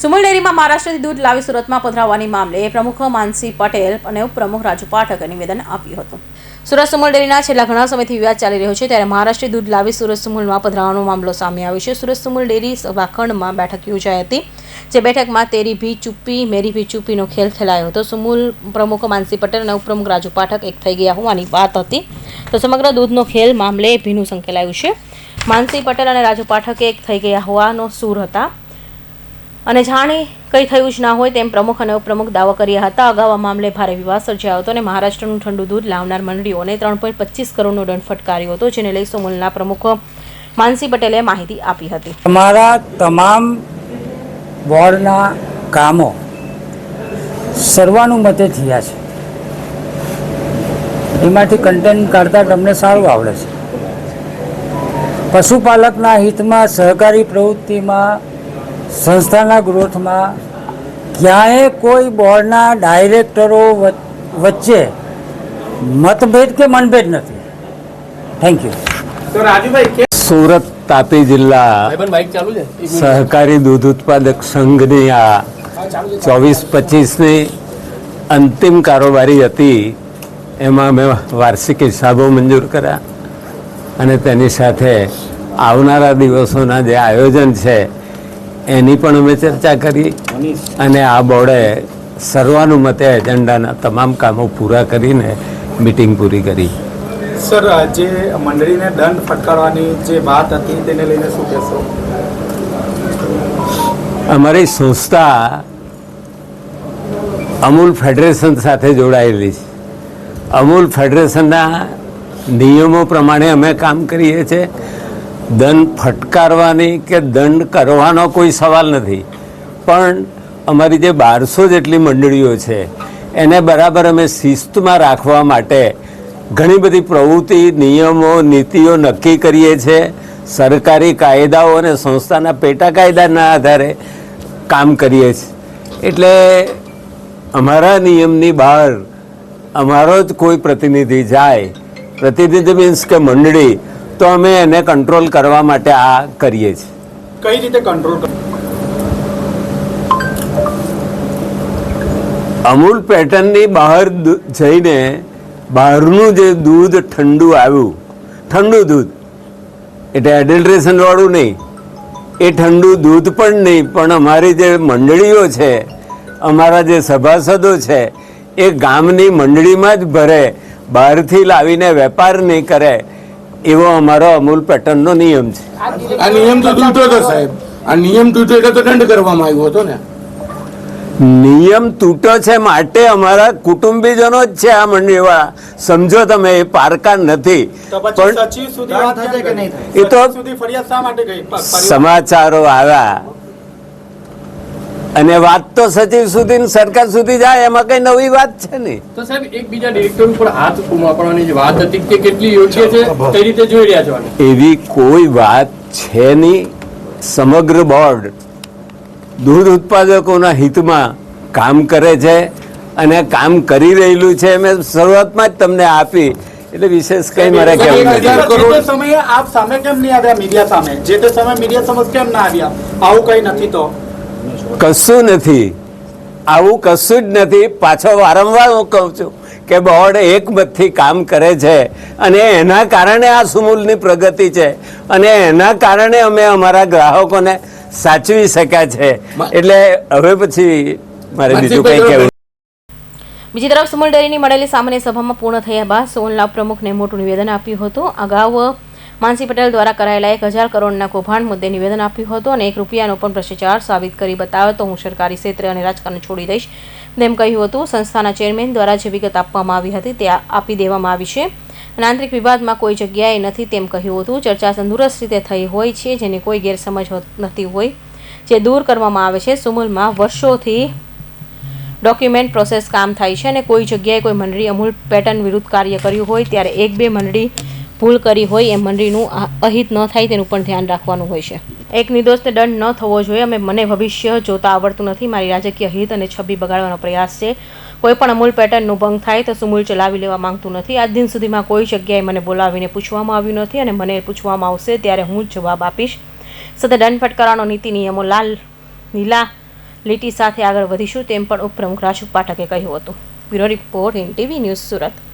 સુમુલ ડેરીમાં મહારાષ્ટ્રથી દૂધ લાવી સુરતમાં પધરાવવાની મામલે પ્રમુખ માનસી પટેલ અને ઉપપ્રમુખ રાજુ પાઠકે નિવેદન આપ્યું હતું. સુરત સુમુલ ડેરીના છેલ્લા ઘણા સમયથી વિવાદ ચાલી રહ્યો છે, ત્યારે મહારાષ્ટ્રી દૂધ લાવી સુરત સુમુલમાં પધરાવવાનો મામલો સામે આવ્યો છે. સુરત સુમુલ ડેરી સભાખંડમાં બેઠક યોજાઈ હતી, જે બેઠકમાં તેરી ભી ચુપ્પી, મેરી ભી ચુપ્પીનો ખેલ ખેલાયો હતો. સુમુલ પ્રમુખ માનસી પટેલ અને ઉપપ્રમુખ રાજુ પાઠક એક થઈ ગયા હોવાની વાત હતી. તો સમગ્ર દૂધનો ખેલ મામલે ભીનું સંકેલાયું છે. માનસી પટેલ અને રાજુ પાઠકે એક થઈ ગયા હોવાનો સૂર હતા. અને જાણે કંઈ થયું જ ના હોય તેમ પ્રમુખ અને ઉપપ્રમુખ દાવો કર્યા હતા. અગાઉ આ મામલે ભારે વિવાદ સર્જાયો હતો અને મહારાષ્ટ્રનું ઠંડુ દૂધ લાવનાર મંડળીઓને ત્રણ પોઈન્ટ પચીસ કરોડનો દંડ ફટકાર્યો હતો, જેને લઈ સોમલના પ્રમુખ માનસી પટેલે માહિતી આપી હતી. તમારા તમામ વોર્ડના કામો સર્વાનુમતે થયા છે. એમાંથી કન્ટેન્ટ કાઢતા તમને સારું આવડે છે. પશુપાલકના હિતમાં, સહકારી પ્રવૃત્તિમાં સંસ્થાના ગ્રોથમાં ક્યાંય કોઈ બોર્ડના ડાયરેક્ટરો વચ્ચે મતભેદ કે મનભેદ નથી. થેન્ક યુ સુરત તાપી જિલ્લા. સહકારી દૂધ ઉત્પાદક સંઘની આ ચોવીસ પચીસની અંતિમ કારોબારી હતી. એમાં મેં વાર્ષિક હિસાબો મંજૂર કર્યા અને તેની સાથે આવનારા દિવસોના જે આયોજન છે એની પણ અમે ચર્ચા કરી અને આ બોર્ડે સર્વાનુમતે એજન્ડાના તમામ કામો પૂરા કરીને મિટિંગ પૂરી કરી. સર જે મંડળીને દંડ ફટકારવાની જે વાત હતી તેને લઈને શું કહેશો? અમારી સંસ્થા અમૂલ ફેડરેશન સાથે જોડાયેલી છે. અમૂલ ફેડરેશનના નિયમો પ્રમાણે અમે કામ કરીએ છીએ. દંડ ફટકારવાની કે દંડ કરવાનો કોઈ સવાલ નથી. પણ અમારી જે બારસો જેટલી મંડળીઓ છે, એને બરાબર અમે શિસ્તમાં રાખવા માટે ઘણી બધી પ્રવૃત્તિ, નિયમો, નીતિઓ નક્કી કરીએ છીએ સરકારી કાયદાઓ અને સંસ્થાના પેટા કાયદાના આધારે કામ કરીએ છીએ એટલે અમારા નિયમની બહાર અમારો જ કોઈ પ્રતિનિધિ જાય. પ્રતિનિધિ મીન્સ કે મંડળી તો અમે એને કંટ્રોલ કરવા માટે આ કરીએ છીએ. કઈ રીતે કંટ્રોલ અમૂલ પેટર્નની બહાર જઈને બહારનું જે દૂધ ઠંડુ આવ્યું ઠંડુ દૂધ એટલે એડલ્ટ્રેશનવાળું નહીં એ ઠંડુ દૂધ પણ નહીં પણ અમારી જે મંડળીઓ છે અમારા જે સભાસદો છે એ ગામની મંડળીમાં જ ભરે બહારથી લાવીને વેપાર નહીં કરે એવો અમારો અમૂલ પેટર્નનો નિયમ છે. આ નિયમ તો તૂટ્યો હતો સાહેબ. આ નિયમ તૂટ્યો એટલે તો દંડ કરવામાં આવ્યો હતો ને. નિયમ તૂટો છે માટે અમારા કુટુંબીજનો જ છે આ મંડળીવા સમજો તમે એ પારકા નથી. પણ સચિવ સુધી વાત કેમ ગઈ? એ તો- સમાચારો આવ્યા. અને વાત તો સચિવ સુધી સરકાર સુધી જાય એમાં કઈ નવી વાત છે નહીં તો સાહેબ એકબીજા ડિરેક્ટર ઉપર હાથ ઉમાપણવાની જે વાત હતી કે કેટલી યોગ્ય છે તે રીતે જોઈ રહ્યા છો એવી કોઈ વાત છે નહીં. સમગ્ર બોર્ડ દૂધ ઉત્પાદકોના હિતમાં કામ કરે છે અને કામ કરી રહેલું છે. મેં શરૂઆતમાં જ તમને આપી. એટલે વિશેષ કઈ મારે કહેવું નથી. સમયે આપ સામે કેમ નહીં આવ્યા? મીડિયા સામે? જે તે સમયે મીડિયા સમક્ષ કેમ ના આવ્યા? આવું કઈ નથી તો. કશું નથી. આવું કશું જ નથી. પાછો વારંવાર હું કહું છું કે બોર્ડ એકમતથી કામ કરે છે અને એના કારણે આ સુમૂલની પ્રગતિ છે અને એના કારણે અમે અમારા ગ્રાહકોને સાચવી શક્યા છે. એટલે હવે પછી મારે બીજું કંઈ કહેવું. બીજી તરફ સુમૂલ ડેરીની મળેલી સામાન્ય સભામાં પૂર્ણ થયા બાદ સોનલા પ્રમુખને મોટું નિવેદન આપ્યું હતું. અગાઉ માનસી પટેલ દ્વારા કરાયેલા એક હજાર કરોડના કૌભાંડ મુદ્દે નિવેદન આપ્યું હતું અને એક રૂપિયાનો પણ ભ્રષ્ટાચાર સાબિત કરી બતાવે તો હું સરકારી ક્ષેત્રે અને રાજકારણ છોડી દઈશ. તેમ કહ્યું હતું, સંસ્થાના ચેરમેન દ્વારા જે વિગત આપવામાં આવી હતી તે આપી દેવામાં આવી છે. અને આંતરિક વિવાદમાં કોઈ જગ્યાએ નથી તેમ કહ્યું હતું. ચર્ચા તંદુરસ્ત રીતે થઈ હોય છે, જેની કોઈ ગેરસમજ નથી હોય, જે દૂર કરવામાં આવે છે. સુમુલમાં વર્ષોથી ડોક્યુમેન્ટ પ્રોસેસ કામ થાય છે અને કોઈ જગ્યાએ કોઈ મંડળી અમૂલ પેટર્ન વિરુદ્ધ કાર્ય કર્યું હોય, ત્યારે એક બે મંડળી ભૂલ કરી હોય એ મંડળીનું અહિત ન થાય તેનું પણ ધ્યાન રાખવાનું હોય છે. એક નિર્દોષને દંડ ન થવો જોઈએ અમે મને ભવિષ્ય જોતા આવડતું નથી. મારી રાજકીય હિત અને છબી બગાડવાનો પ્રયાસ છે. કોઈ પણ અમૂલ પેટર્નનું ભંગ થાય તો સુમૂલ ચલાવી લેવા માંગતું નથી. આજ દિન સુધીમાં કોઈ જગ્યાએ મને બોલાવીને પૂછવામાં આવ્યું નથી અને મને પૂછવામાં આવશે ત્યારે હું જવાબ આપીશ. સતત દંડ ફટકારવાનો નીતિ, નિયમો લાલ, લીલા, લીટી સાથે આગળ વધીશું તેમ પણ ઉપપ્રમુખ રાજુ પાઠકે કહ્યું હતું. Bureau report in TV news Surat.